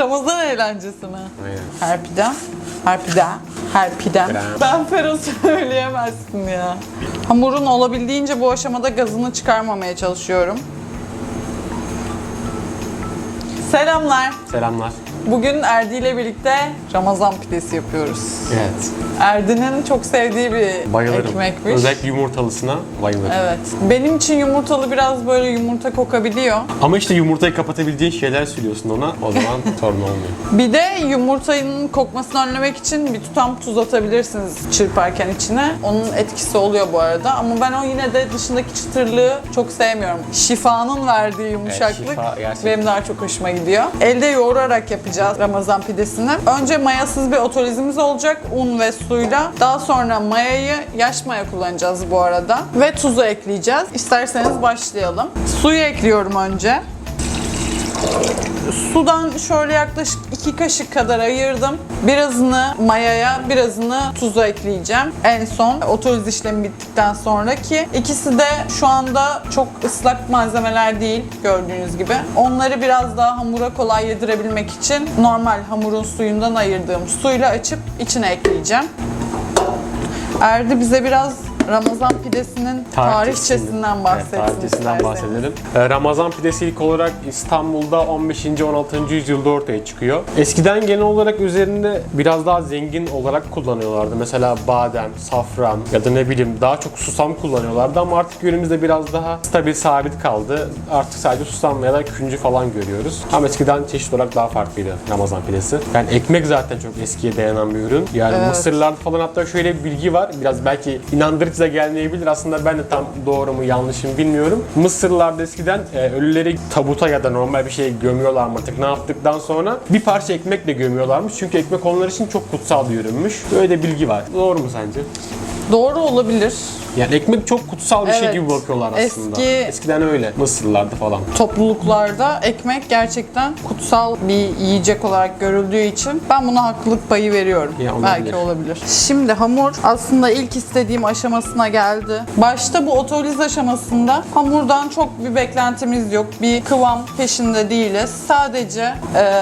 Ramazan eğlencesi mi? Aynen. Harpiden. Harpiden. Gram. Ben Fero söyleyemezsin ya. Hamurun olabildiğince bu aşamada gazını çıkarmamaya çalışıyorum. Selamlar. Selamlar. Bugün Erdi ile birlikte Ramazan pidesi yapıyoruz. Evet. Erdi'nin çok sevdiği bir Bayılırım. ekmekmiş. Özellikle yumurtalısına bayılırım. Evet. Benim için yumurtalı biraz böyle yumurta kokabiliyor. Ama işte yumurtayı kapatabildiğin şeyler söylüyorsun ona. O zaman sorun olmuyor. Bir de yumurtanın kokmasını önlemek için bir tutam tuz atabilirsiniz çırparken içine. Onun etkisi oluyor bu arada. Ama ben o yine de dışındaki çıtırlığı çok sevmiyorum. Şifanın verdiği yumuşaklık şifa gerçekten. benim daha çok hoşuma gidiyor. Elde yoğurarak yapacağız Ramazan pidesini. Önce mayasız bir otolizimiz olacak un ve suyla. Daha sonra mayayı yaş maya kullanacağız bu arada. Ve tuzu ekleyeceğiz. İsterseniz başlayalım. Suyu ekliyorum önce. Sudan şöyle yaklaşık 2 kaşık kadar ayırdım. Birazını mayaya, birazını tuza ekleyeceğim. En son otoliz işlemi bittikten sonraki. İkisi de şu anda çok ıslak malzemeler değil gördüğünüz gibi. Onları biraz daha hamura kolay yedirebilmek için normal hamurun suyundan ayırdığım suyla açıp içine ekleyeceğim. Erdi bize biraz Ramazan pidesinin tarihçesinden bahsetsin Evet, tarihçesinden isterseniz. bahsedelim. Ee, Ramazan pidesi ilk olarak İstanbul'da 15. 16. yüzyılda ortaya çıkıyor. Eskiden genel olarak üzerinde biraz daha zengin olarak kullanıyorlardı. Mesela badem, safran ya da ne bileyim daha çok susam kullanıyorlardı ama artık günümüzde biraz daha stabil sabit kaldı. Artık sadece susam ya da küncü falan görüyoruz. Ama eskiden çeşit olarak daha farklıydı Ramazan pidesi. Yani ekmek zaten çok eskiye dayanan bir ürün. Yani Evet. Mısırlarda falan hatta şöyle bir bilgi var. Biraz belki inandırıcı da gelmeyebilir. Aslında ben de tam doğru mu yanlış mı bilmiyorum. Mısırlarda eskiden e, ölüleri tabuta ya da normal bir şeye gömüyorlar mı artık ne yaptıktan sonra bir parça ekmekle gömüyorlarmış. Çünkü ekmek onlar için çok kutsal bir ürünmüş. Böyle de bilgi var. Doğru mu sence? Doğru olabilir. Yani ekmek çok kutsal bir şey Evet. gibi bakıyorlar aslında. Eski- Eskiden öyle. Mısırlarda falan. topluluklarda ekmek gerçekten kutsal bir yiyecek olarak görüldüğü için ben buna haklılık payı veriyorum. Ya olabilir. Belki olabilir. Şimdi hamur aslında ilk istediğim aşamasına geldi. Başta bu otoliz aşamasında hamurdan çok bir beklentimiz yok. Bir kıvam peşinde değiliz. Sadece eee,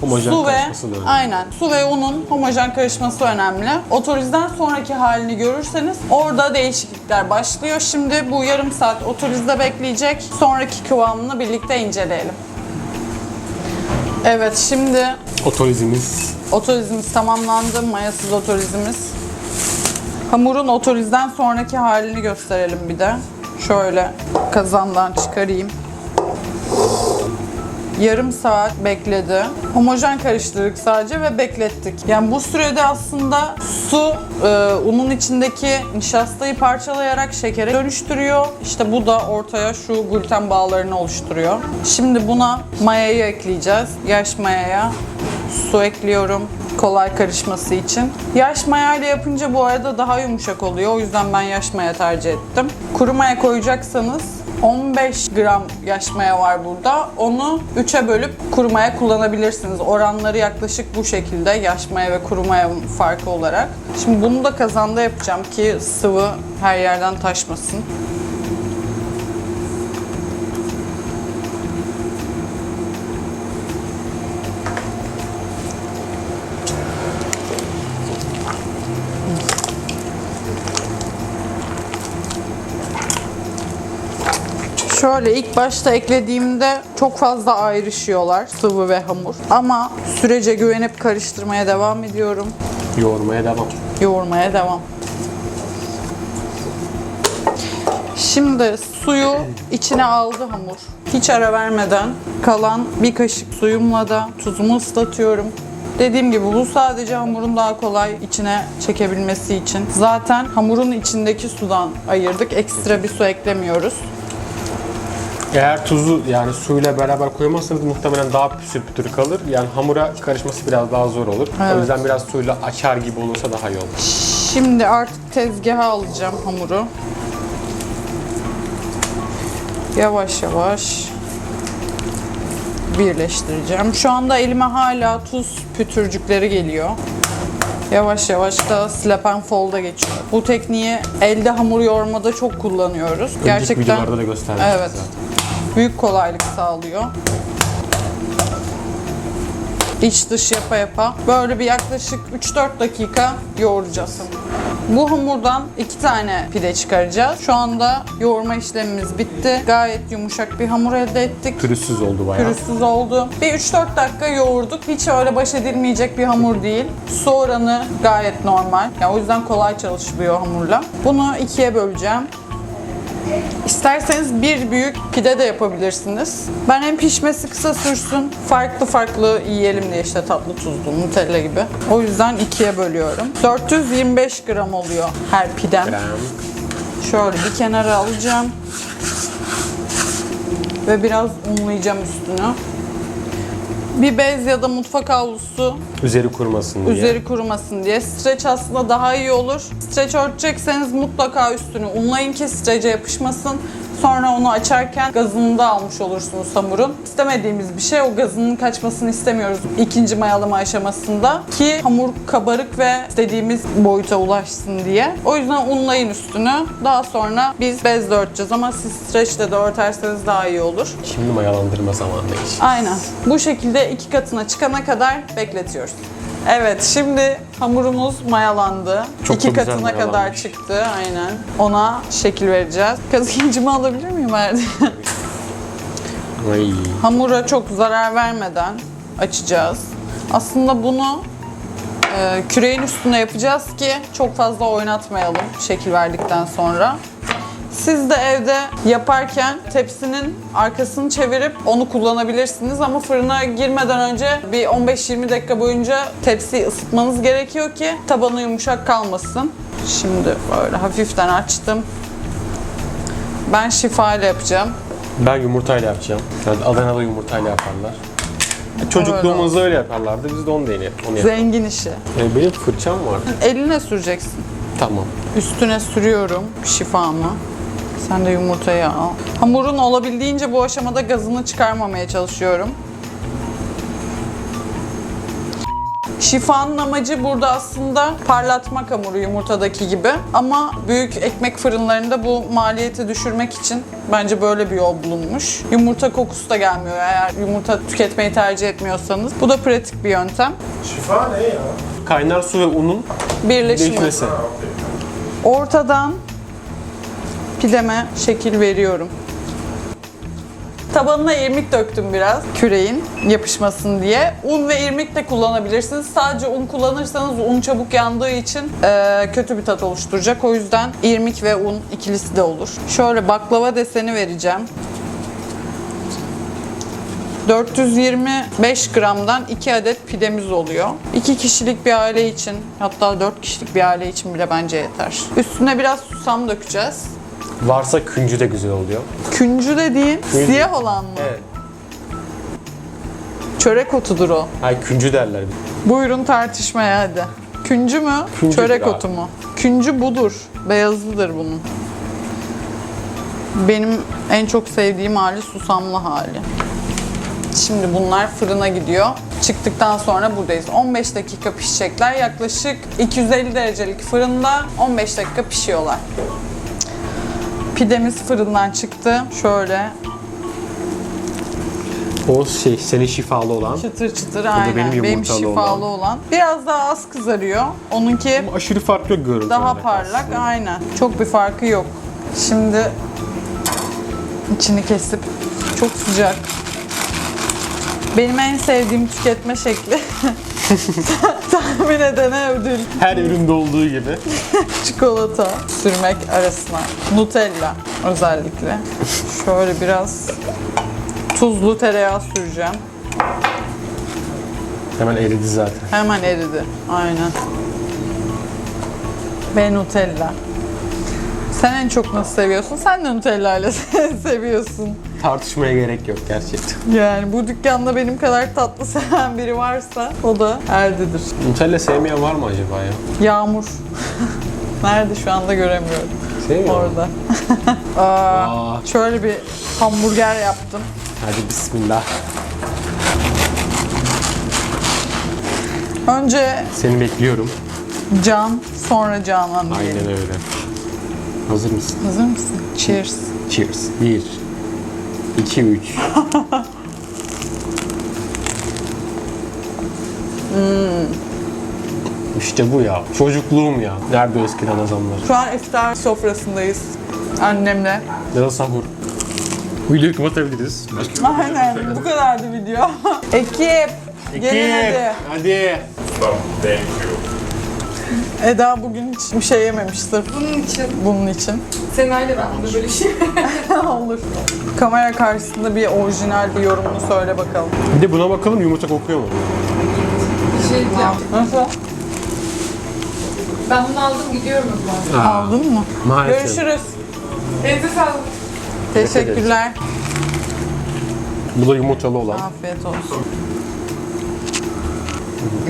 Homojen su ve karışması da önemli. aynen su ve unun homojen karışması önemli. Otolizden sonraki halini görürseniz orada değişiklikler başlıyor. Şimdi bu yarım saat otolizde bekleyecek. Sonraki kıvamını birlikte inceleyelim. Evet şimdi Otolizimiz otolizimiz tamamlandı. Mayasız otolizimiz. Hamurun otolizden sonraki halini gösterelim bir de. Şöyle kazandan çıkarayım. Yarım saat bekledi. Homojen karıştırdık sadece ve beklettik. Yani bu sürede aslında su e, unun içindeki nişastayı parçalayarak şekere dönüştürüyor. İşte bu da ortaya şu gluten bağlarını oluşturuyor. Şimdi buna mayayı ekleyeceğiz. Yaş mayaya su ekliyorum kolay karışması için. Yaş maya ile yapınca bu arada daha yumuşak oluyor. O yüzden ben yaş maya tercih ettim. Kuru maya koyacaksanız 15 gram yaş maya var burada. Onu 3'e bölüp kuru maya kullanabilirsiniz. Oranları yaklaşık bu şekilde yaş maya ve kuru maya farkı olarak. Şimdi bunu da kazanda yapacağım ki sıvı her yerden taşmasın. Şöyle ilk başta eklediğimde çok fazla ayrışıyorlar sıvı ve hamur. Ama sürece güvenip karıştırmaya devam ediyorum. yoğurmaya devam. Yoğurmaya devam. Şimdi suyu içine aldı hamur. Hiç ara vermeden kalan bir kaşık suyumla da tuzumu ıslatıyorum. Dediğim gibi bu sadece hamurun daha kolay içine çekebilmesi için. Zaten hamurun içindeki sudan ayırdık. Ekstra bir su eklemiyoruz. Eğer tuzu yani suyla beraber koymazsanız muhtemelen daha pütür kalır. Yani hamura karışması biraz daha zor olur. Evet. O yüzden biraz suyla açar gibi olursa daha iyi olur. Şimdi artık tezgaha alacağım hamuru. Yavaş yavaş birleştireceğim. Şu anda elime hala tuz pütürcükleri geliyor. Yavaş yavaş da slap and fold'a geçiyor. Bu tekniği elde hamur yoğurmada çok kullanıyoruz. Önceki Gerçekten videolarda da göstermiştik Evet. zaten. Büyük kolaylık sağlıyor. İç dış yapa yapa. Böyle bir yaklaşık 3-4 dakika yoğuracağız. Bu hamurdan iki tane pide çıkaracağız. Şu anda yoğurma işlemimiz bitti. Gayet yumuşak bir hamur elde ettik. Pürüzsüz oldu bayağı. Pürüzsüz oldu. Bir 3-4 dakika yoğurduk. Hiç öyle baş edilmeyecek bir hamur değil. Su oranı gayet normal. Yani o yüzden kolay çalışılıyor hamurla. Bunu ikiye böleceğim. İsterseniz bir büyük pide de yapabilirsiniz. Ben hem pişmesi kısa sürsün, farklı farklı yiyelim diye işte tatlı tuzlu, Nutella gibi. O yüzden ikiye bölüyorum. 425 gram oluyor her pidem. Şöyle bir kenara alacağım. Ve biraz unlayacağım üstünü. Bir bez ya da mutfak havlusu Üzeri kurumasın diye. üzeri kurumasın diye. Streç aslında daha iyi olur. Streç örtecekseniz mutlaka üstünü unlayın ki strece yapışmasın. Sonra onu açarken gazını da almış olursunuz hamurun. İstemediğimiz bir şey o gazının kaçmasını istemiyoruz ikinci mayalama aşamasında ki hamur kabarık ve istediğimiz boyuta ulaşsın diye. O yüzden unlayın üstünü. Daha sonra biz bezle örteceğiz ama siz streçle de örterseniz daha iyi olur. Şimdi mayalandırma zamanındayız. Aynen. Bu şekilde iki katına çıkana kadar bekletiyoruz. Evet, şimdi hamurumuz mayalandı. Çok iki da güzel katına kadar mayalanmış. çıktı. Aynen. Ona şekil vereceğiz. Kazıkıncımı alabilir miyim Erdi? Ay. Hamura çok zarar vermeden açacağız. Aslında bunu e, küreğin üstüne yapacağız ki çok fazla oynatmayalım şekil verdikten sonra. Siz de evde yaparken tepsinin arkasını çevirip onu kullanabilirsiniz ama fırına girmeden önce bir 15-20 dakika boyunca tepsiyi ısıtmanız gerekiyor ki tabanı yumuşak kalmasın. Şimdi böyle hafiften açtım. Ben şifa ile yapacağım. Ben yumurtayla yapacağım. Yani Adana'da yumurtayla yaparlar. Çocukluğumuzda öyle yaparlardı. Biz de onu deneyelim. Onu yapalım. Zengin işi. Ee, benim fırçam var. Eline süreceksin. Tamam. Üstüne sürüyorum şifamı. Sen de yumurtayı al. Hamurun olabildiğince bu aşamada gazını çıkarmamaya çalışıyorum. Şifanın amacı burada aslında parlatmak hamuru yumurtadaki gibi. Ama büyük ekmek fırınlarında bu maliyeti düşürmek için bence böyle bir yol bulunmuş. Yumurta kokusu da gelmiyor eğer yumurta tüketmeyi tercih etmiyorsanız. Bu da pratik bir yöntem. Şifa ne ya? Kaynar su ve unun Birleşimi. değişmesi. Ortadan pideme şekil veriyorum. Tabanına irmik döktüm biraz küreğin yapışmasın diye. Un ve irmik de kullanabilirsiniz. Sadece un kullanırsanız un çabuk yandığı için eee, kötü bir tat oluşturacak. O yüzden irmik ve un ikilisi de olur. Şöyle baklava deseni vereceğim. 425 gramdan 2 adet pidemiz oluyor. 2 kişilik bir aile için hatta 4 kişilik bir aile için bile bence yeter. Üstüne biraz susam dökeceğiz. Varsa küncü de güzel oluyor. Küncü dediğin siyah olan mı? Evet. Çörek otudur o. Hayır küncü derler. Buyurun tartışmaya hadi. Küncü mü? Küncüdür çörek abi. otu mu? Küncü budur. Beyazlıdır bunun. Benim en çok sevdiğim hali susamlı hali. Şimdi bunlar fırına gidiyor. Çıktıktan sonra buradayız. 15 dakika pişecekler. Yaklaşık 250 derecelik fırında 15 dakika pişiyorlar. Pidemiz fırından çıktı. Şöyle O şey senin şifalı olan. çıtır çıtır aynen. benim Benim, şifalı olan. Biraz daha az kızarıyor. Onunki Aşırı farklı yok görüntü daha parlak aslında. aynen. Çok bir farkı yok. Şimdi içini kesip çok sıcak. Benim en sevdiğim tüketme şekli. Tahmin edene ödül. Her üründe olduğu gibi. Çikolata sürmek arasına. Nutella özellikle. Şöyle biraz tuzlu tereyağı süreceğim. Hemen eridi zaten. Hemen eridi. Aynen. Ve Nutella. Sen en çok nasıl seviyorsun? Sen de Nutella ile seviyorsun. Tartışmaya gerek yok gerçekten. Yani bu dükkanda benim kadar tatlı seven biri varsa o da Erdi'dir. Nutella sevmeyen var mı acaba ya? Yağmur. Nerede şu anda göremiyorum. Sevmiyor mu? Orada. Aa, Aa. şöyle bir hamburger yaptım. Hadi bismillah. Önce Seni bekliyorum. Can, sonra diyelim. Aynen öyle. Hazır mısın? Hazır mısın? Cheers. Cheers. 1 2 3 İşte bu ya. Çocukluğum ya. Nerede o eski Ramazanlar? Şu an iftar sofrasındayız annemle. Ya da sahur. Videoyu kapatabiliriz. Başka Aynen bu kadardı video. Ekip. Gelin hadi. Hadi. Thank you. Eda bugün hiç bir şey yememiş sırf Bunun için bunun için. Senay'la ben de böyle şey. Olur. Kamera karşısında bir orijinal bir yorumunu söyle bakalım. Bir de buna bakalım yumurta kokuyor mu? Bir şey diyeceğim. Nasıl? Ben bunu aldım gidiyorum o zaman. Aldın mı? Maalesef. Görüşürüz. Elinize sağlık. Teşekkürler. Bu da yumurtalı olan. Afiyet olsun.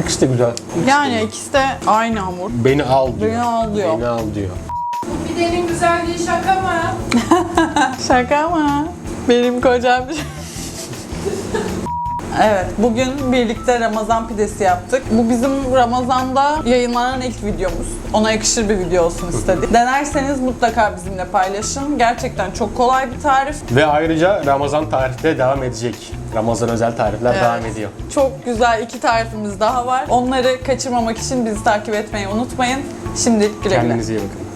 İkisi de güzel. Yani ikisi de aynı hamur. Beni al diyor. Beni al diyor. Beni al diyor. Bu pidenin güzelliği şaka mı? Şaka mı? Benim kocam. Evet, bugün birlikte Ramazan pidesi yaptık. Bu bizim Ramazan'da yayınlanan ilk videomuz. Ona yakışır bir video olsun istedik. Denerseniz mutlaka bizimle paylaşın. Gerçekten çok kolay bir tarif. Ve ayrıca Ramazan tarifleri devam edecek. Ramazan özel tarifler Evet. devam ediyor. Çok güzel iki tarifimiz daha var. Onları kaçırmamak için bizi takip etmeyi unutmayın. Şimdilik güle güle. Kendinize iyi bakın.